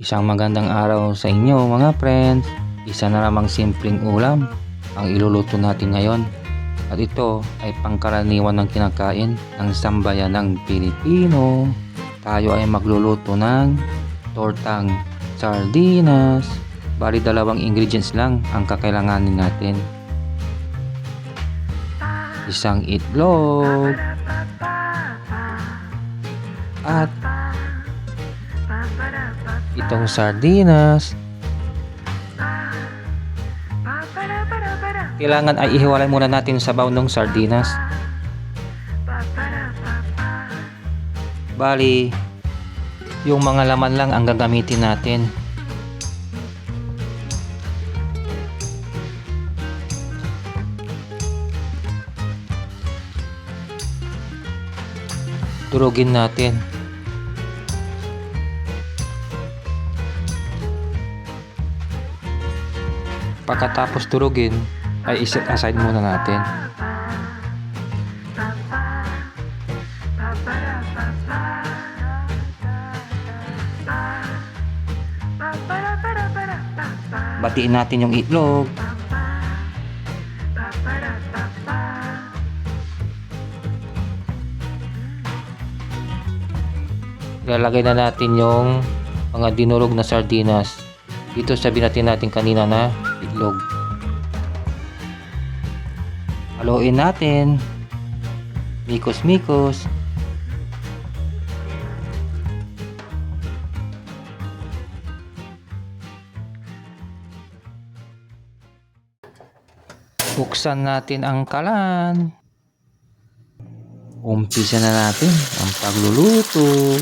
Isang magandang araw sa inyo mga friends. Isa na namang simpleng ulam ang iluluto natin ngayon. At ito ay pangkaraniwan ng kinakain ng sambayan ng Pilipino. Tayo ay magluluto ng tortang sardinas. Bali dalawang ingredients lang ang kakailanganin natin. Isang itlog at itong sardinas. Kailangan ay ihiwalay muna natin sa sabaw ng sardinas. Bali, yung mga laman lang ang gagamitin natin. Durugin natin. Pagkatapos durugin, ay iset aside muna natin. Batiin natin yung itlog. Ilalagay na natin yung mga dinurog na sardinas. Dito sabi natin natin kanina na itlog. Haluin natin. Mikos-mikos. Buksan natin ang kalan. Umpisa na natin ang pagluluto.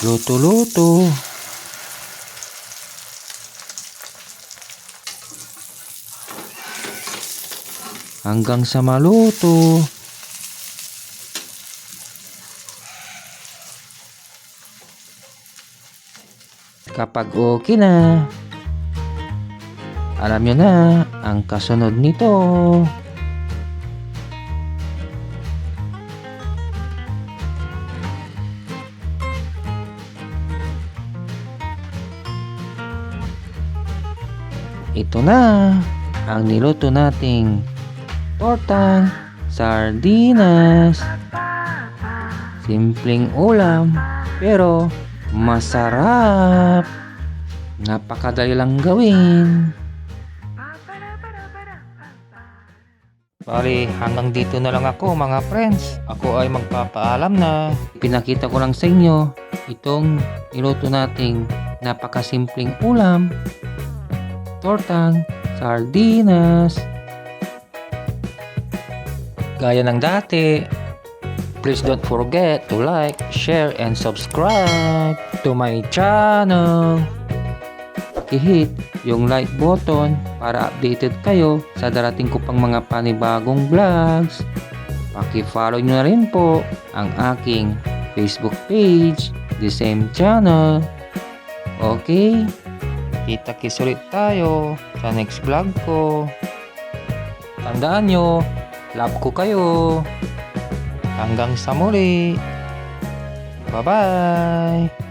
Luto-luto. Hanggang sa maluto. Kapag okay na, alam nyo na ang kasunod nito. Ito na ang niluto nating tortang sardinas. Simpleng ulam pero masarap. Napakadali lang gawin. Bali, hanggang dito na lang ako mga friends. Ako ay magpapaalam na. Pinakita ko lang sa inyo itong niluto nating napakasimpleng ulam tortang sardinas. Gaya ng dati, please don't forget to like, share, and subscribe to my channel. I-hit yung like button para updated kayo sa darating ko pang mga panibagong vlogs. Paki-follow nyo na rin po ang aking Facebook page, the same channel. Okay? Kita-kits tayo sa next vlog ko. Tandaan nyo, love ko kayo. Hanggang sa muli. Bye-bye!